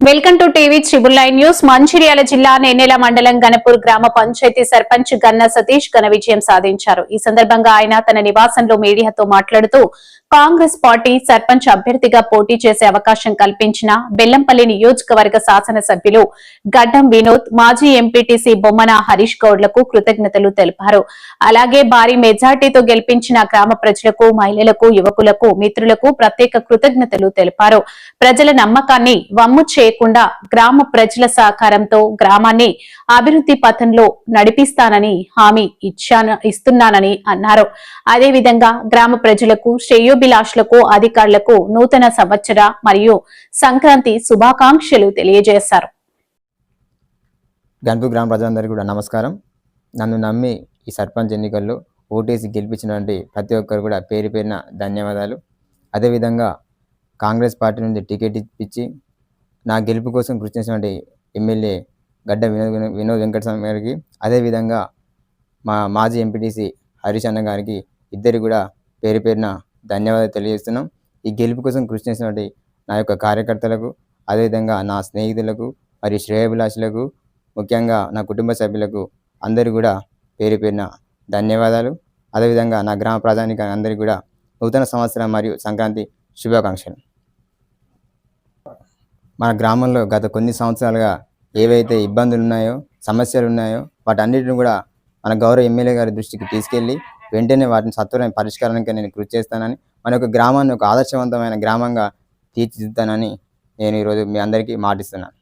Welcome to TV triple nine news. Mancherial జిల్లా నెన్నెల మండలం గణపూర్ గ్రామ పంచాయతీ సర్పంచ్ గన్న సతీష్ ఘన విజయం సాధించారు. ఈ సందర్భంగా ఆయన తన నివాసంలో మీడియాతో మాట్లాడుతూ కాంగ్రెస్ పార్టీ సర్పంచ్ అభ్యర్థిగా పోటీ చేసే అవకాశం కల్పించిన బెల్లంపల్లి నియోజకవర్గ శాసనసభ్యులు గడ్డం వినోద్ మాజీ ఎంపీటీసీ బొమ్మన హరీష్ గౌడ్లకు కృతజ్ఞతలు తెలిపారు. అలాగే భారీ మెజార్టీతో గెలిపించిన గ్రామ ప్రజలకు మహిళలకు యువకులకు మిత్రులకు ప్రత్యేక కృతజ్ఞతలు తెలిపారు. ప్రజల నమ్మకాన్ని వమ్ము చేయకుండా గ్రామ ప్రజల సహకారంతో గ్రామాన్ని అభివృద్ధి పథంలో నడిపిస్తానని హామీ ఇచ్చాను ఇస్తున్నానని అన్నారు. అదేవిధంగా గ్రామ ప్రజలకు శ్రేయోభిలాషులకు అధికారులకు నూతన సంవత్సర మరియు సంక్రాంతి శుభాకాంక్షలు తెలియజేశారు. గన్పూర్ గ్రామ ప్రజలందరికీ కూడా నమస్కారం. నన్ను నమ్మి ఈ సర్పంచ్ ఎన్నికల్లో ఓటేసి గెలిపించినటువంటి ప్రతి ఒక్కరు కూడా పేరు పేరున ధన్యవాదాలు. అదేవిధంగా కాంగ్రెస్ పార్టీ నుండి టికెట్ ఇప్పించి నా గెలుపు కోసం కృషి చేసినటువంటి ఎమ్మెల్యే గడ్డ వినోద్ వినోద్ వెంకటస్వామి గారికి అదేవిధంగా మా మాజీ ఎంపీటీసీ హరీష్ అన్న గారికి ఇద్దరు కూడా పేరు పేరున ధన్యవాదాలు తెలియజేస్తున్నాం. ఈ గెలుపు కోసం కృషి చేసినటువంటి నా యొక్క కార్యకర్తలకు అదేవిధంగా నా స్నేహితులకు మరియు శ్రేయభిలాషులకు ముఖ్యంగా నా కుటుంబ సభ్యులకు అందరూ కూడా పేరు పేరున ధన్యవాదాలు. అదేవిధంగా నా గ్రామ ప్రజానికి అందరికీ కూడా నూతన సంవత్సరం మరియు సంక్రాంతి శుభాకాంక్షలు. మన గ్రామంలో గత కొన్ని సంవత్సరాలుగా ఏవైతే ఇబ్బందులు ఉన్నాయో సమస్యలు ఉన్నాయో వాటన్నిటిని కూడా మన గౌరవ ఎమ్మెల్యే గారి దృష్టికి తీసుకెళ్ళి వెంటనే వాటిని సత్వరమైన పరిష్కారానికి నేను కృషి చేస్తానని మన యొక్క గ్రామాన్ని ఒక ఆదర్శవంతమైన గ్రామంగా తీర్చిదిద్దానని నేను ఈరోజు మీ అందరికీ మాటిస్తున్నాను.